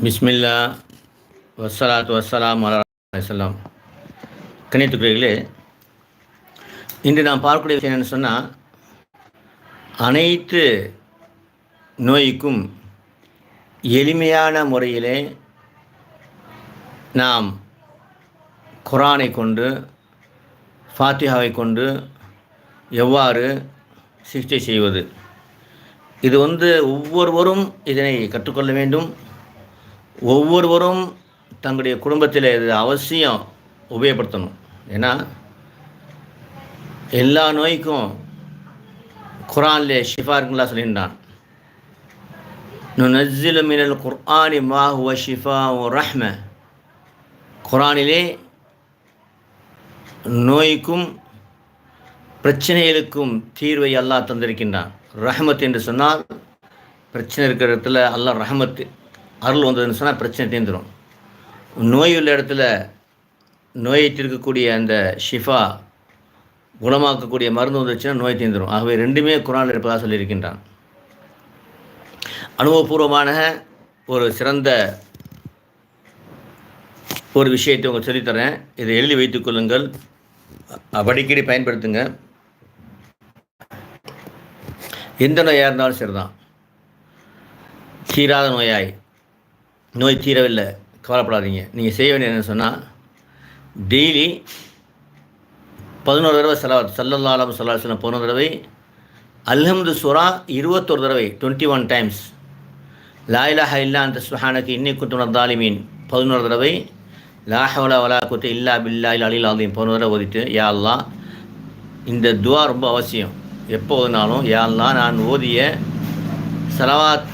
பிஸ்மில்லா வஸ்ஸலாத்து வசலாம் அலாம் கணித்துக்குரியர்களே இன்று நாம் பார்க்கக்கூடிய விஷயம் என்னென்னு சொன்னால் அனைத்து நோய்க்கும் எளிமையான முறையிலே நாம் குரானை கொண்டு ஃபாத்திஹாவை கொண்டு எவ்வாறு சிகிச்சை செய்வது? இது வந்து ஒவ்வொருவரும் இதனை கற்றுக்கொள்ள வேண்டும். ஒவ்வொருவரும் தங்களுடைய குடும்பத்தில் இது அவசியம் உபயோகப்படுத்தணும். ஏன்னா எல்லா நோய்க்கும் குரான்லே ஷிஃபா இருக்குங்களா சொல்லியிருந்தான். நுனஸ்ஸிலு மினல் குர்ஆனி மாஹுவ ஷிஃபா ஓ ரஹ்ம. குரானிலே நோய்க்கும் பிரச்சனைகளுக்கும் தீர்வை அல்லாஹ் தந்திருக்கின்றான். ரஹமத் என்று சொன்னால் பிரச்சனை இருக்கிற இடத்துல அல்லாஹ் ரஹமத்து அருள் வந்ததுன்னு சொன்னால் பிரச்சனை தீர்ந்துடும் நோய் உள்ள இடத்துல நோயை தீர்க்கக்கூடிய அந்த ஷிஃபா குணமாக்கக்கூடிய மருந்து வந்துச்சுன்னா நோய் தீர்ந்துடும் ஆகவே ரெண்டுமே குரானில் இருப்பதாக சொல்லியிருக்கின்றான். அனுபவபூர்வமான ஒரு சிறந்த ஒரு விஷயத்தை உங்களுக்கு சொல்லித்தரேன். இதை எழுதி வைத்துக் கொள்ளுங்கள். அடிக்கடி பயன்படுத்துங்க. எந்த நோயாக இருந்தாலும் சரிதான். தீராத நோயாய். நோய் தீரவில்லை. கவலைப்படாதீங்க. நீங்கள் செய்ய வேண்டிய என்ன சொன்னால் டெய்லி பதினோரு தடவை செலவா சல்லல்லா அலம் சொல்லா சொல்லம் பதினோரு தடவை அல்ஹம்து சுரா இருபத்தொரு தடவை டுவெண்ட்டி ஒன் டைம்ஸ் லாயிலாஹ இல்லா அந்த சுஹானுக்கு இன்னி குத்துணர் தாலிமீன் பதினோரு தடவை லாஹவலா வலா குத்து இல்லா பில்லா இல்லா அலில் ஆலீம் பதினோரு தடவை ஓதிட்டு யா அல்லா இந்த துவா ரொம்ப அவசியம். எப்போ ஓதினாலும் யா அல்லா நான் ஓதிய சலவாத்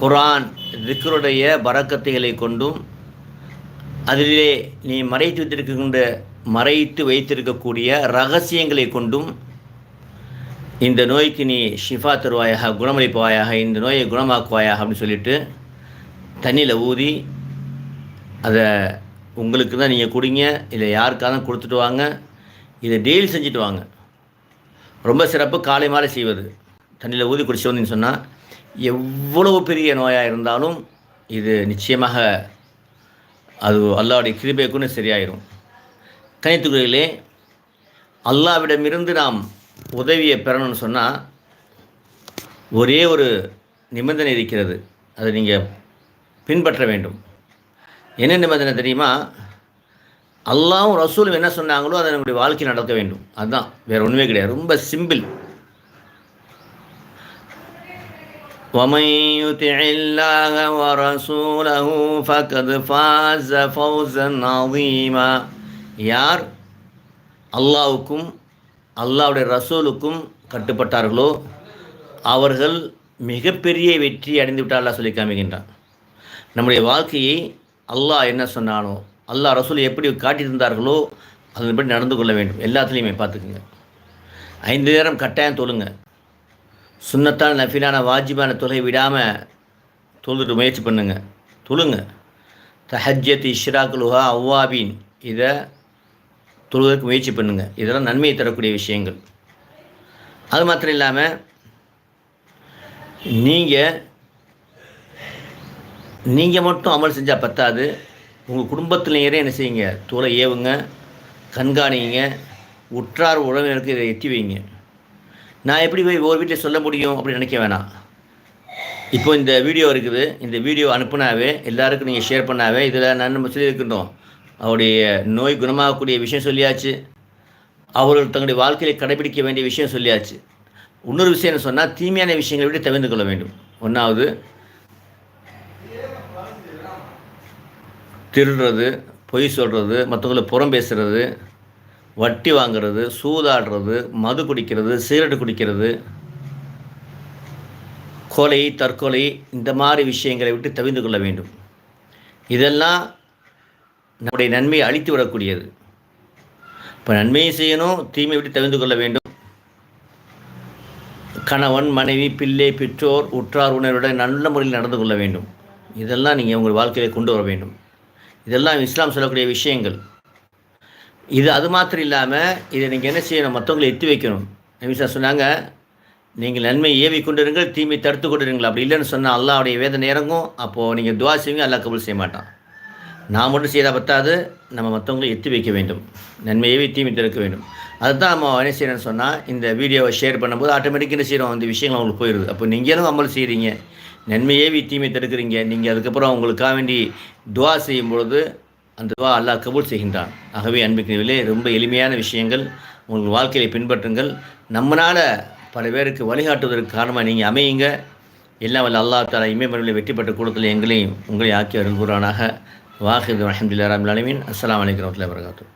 குரான் திக்ருடைய பறக்கத்தைகளை கொண்டும் அதிலே நீ மறைத்து வைத்திருக்கின்ற மறைத்து வைத்திருக்கக்கூடிய ரகசியங்களை கொண்டும் இந்த நோய்க்கு நீ ஷிஃபா தருவாயாக குணமளிப்பாயாக இந்த நோயை குணமாக்குவாயாக அப்படின்னு சொல்லிட்டு தண்ணியில் ஊதி அதை உங்களுக்கு தான் நீங்கள் கொடுங்க இல்லை யாருக்காக கொடுத்துட்டு வாங்க இதை டெய்லி செஞ்சுட்டு வாங்க. ரொம்ப சிறப்பு காலை மாலை செய்வது. தண்ணியில் ஊதி குடிச்சு வந்தீங்கன்னு சொன்னால் எவ்வளவு பெரிய நோயாக இருந்தாலும் இது நிச்சயமாக அது அல்லாவுடைய கிருபைக்குன்னு சரியாயிரும். கணித்துக்குறையிலே அல்லாவிடமிருந்து நாம் உதவியை பெறணும்னு சொன்னால் ஒரே ஒரு நிபந்தனை இருக்கிறது. அதை நீங்கள் பின்பற்ற வேண்டும். என்ன நிபந்தனை தெரியுமா? அல்லாவும் ரசூலும் என்ன சொன்னாங்களோ அதை நம்முடைய வாழ்க்கை நடக்க வேண்டும். அதுதான் வேறு ஒன்றுமே கிடையாது. ரொம்ப சிம்பிள். ومن يطع الله ورسوله فقد فاز فوزا عظيما யார் அல்லாவுக்கும் அல்லாவுடைய ரசூலுக்கும் கட்டுப்பட்டார்களோ அவர்கள் மிகப்பெரிய வெற்றி அடைந்து விட்டால் சொல்லி காமிக்கின்றான் நம்முடைய வாழ்க்கையை அல்லாஹ் என்ன சொன்னானோ அல்லாஹ் ரசூல் எப்படி காட்டி தந்தார்களோ அதன்படி நடந்து கொள்ள வேண்டும் எல்லாத்துலேயுமே பார்த்துக்குங்க ஐந்து நேரம் கட்டாயம் தொழுங்க சுண்ணத்தான நஃபிலான வாஜிபான தொகை விடாமல் தொழுதுட்டு முயற்சி பண்ணுங்க. தொழுங்க. தஹஜத் இஷ்ராக்குலுஹா அவ்வாபின். இதை தொழுவதற்கு முயற்சி பண்ணுங்கள் இதெல்லாம் நன்மையை தரக்கூடிய விஷயங்கள். அது மாத்திரம் இல்லாமல் நீங்கள் நீங்கள் மட்டும் அமல் செஞ்சால் பத்தாது. உங்கள் குடும்பத்திலேயே என்ன செய்யுங்க? தூளை ஏவுங்க கண்காணிங்க உற்றார் உறவினருக்கு இதை எட்டி வைங்க. நான் எப்படி போய் ஒரு வீட்டில் சொல்ல முடியும் அப்படின்னு நினைக்க வேணாம். இப்போ இந்த வீடியோ இருக்குது. இந்த வீடியோ அனுப்புனாவே எல்லாருக்கும் நீங்கள் ஷேர் பண்ணாவே இதில் நான் நம்ம சொல்லியிருக்கின்றோம். அவருடைய நோய் குணமாகக்கூடிய விஷயம் சொல்லியாச்சு. அவர்கள் தங்களுடைய வாழ்க்கையில் கடைபிடிக்க வேண்டிய விஷயம் சொல்லியாச்சு. இன்னொரு விஷயம் என்ன சொன்னால் தீமையான விஷயங்களை விட தவிர்த்து கொள்ள வேண்டும். ஒன்றாவது திருடுறது பொய் சொல்கிறது மற்றவங்களை புறம் பேசுகிறது வட்டி வாங்கிறது சூதாடுறது மது குடிக்கிறது சீரட்டு குடிக்கிறது கொலை தற்கொலை இந்த மாதிரி விஷயங்களை விட்டு தவிர்ந்து கொள்ள வேண்டும். இதெல்லாம் நம்முடைய நன்மையை அழித்து விடக்கூடியது. இப்போ நன்மையை செய்யணும் தீமை விட்டு தவிர்ந்து கொள்ள வேண்டும். கணவன் மனைவி பிள்ளை பெற்றோர் உற்றார் உணர்வுடன் நல்ல முறையில் நடந்து கொள்ள வேண்டும். இதெல்லாம் நீங்கள் உங்கள் வாழ்க்கையில் கொண்டு வர வேண்டும். இதெல்லாம் இஸ்லாம் சொல்லக்கூடிய விஷயங்கள். இது அது மாத்திரம் இல்லாமல் இதை நீங்கள் என்ன செய்யணும்? மற்றவங்களை எத்தி வைக்கணும். நபிசா சொன்னாங்க நீங்கள் நன்மை ஏவி கொண்டிருங்கள் தீமை தடுத்து கொண்டிருங்கள். அப்படி இல்லைன்னு சொன்னால் அல்லாவுடைய வேதனை இறங்கும். அப்போது நீங்கள் துவா செய்வீங்க அல்லா கபுல் செய்ய மாட்டான். நான் மட்டும் செய்தால் பத்தாது நம்ம மற்றவங்களை எத்தி வைக்க வேண்டும். நன்மை ஏவி தீமை தடுக்க வேண்டும். அதுதான் நம்ம என்ன செய்யணும்னு சொன்னால் இந்த வீடியோவை ஷேர் பண்ணும்போது ஆட்டோமேட்டிக்காக என்ன செய்கிறோம் அந்த விஷயங்கள் அவங்களுக்கு போயிடுது அப்போ நீங்களும் அமல் செய்கிறீங்க நன்மையேவி தீமை தடுக்கிறீங்க. நீங்கள் அதுக்கப்புறம் உங்களுக்காக வேண்டி துவா செய்யும் பொழுது அந்த துவா அல்லாஹ் கபூல் செய்கின்றான். ஆகவே அன்பிற்குரியவிலே ரொம்ப எளிமையான விஷயங்கள் உங்கள் வாழ்க்கையை பின்பற்றுங்கள். நம்மளால் பல பேருக்கு வழிகாட்டுவதற்கு காரணமாக நீங்கள் அமையுங்க. எல்லாம் வல்ல அல்லாஹ் தாலா இமயமரவில் வெற்றி பெற்ற கூடத்தில் எங்களையும் உங்களை ஆக்கி அருள்கூறானாக வாஹிது அஹமதுல்லா ரபுல் அஸ்லாம் வலைக்கம் வரமத்துல வரகாத்தூர்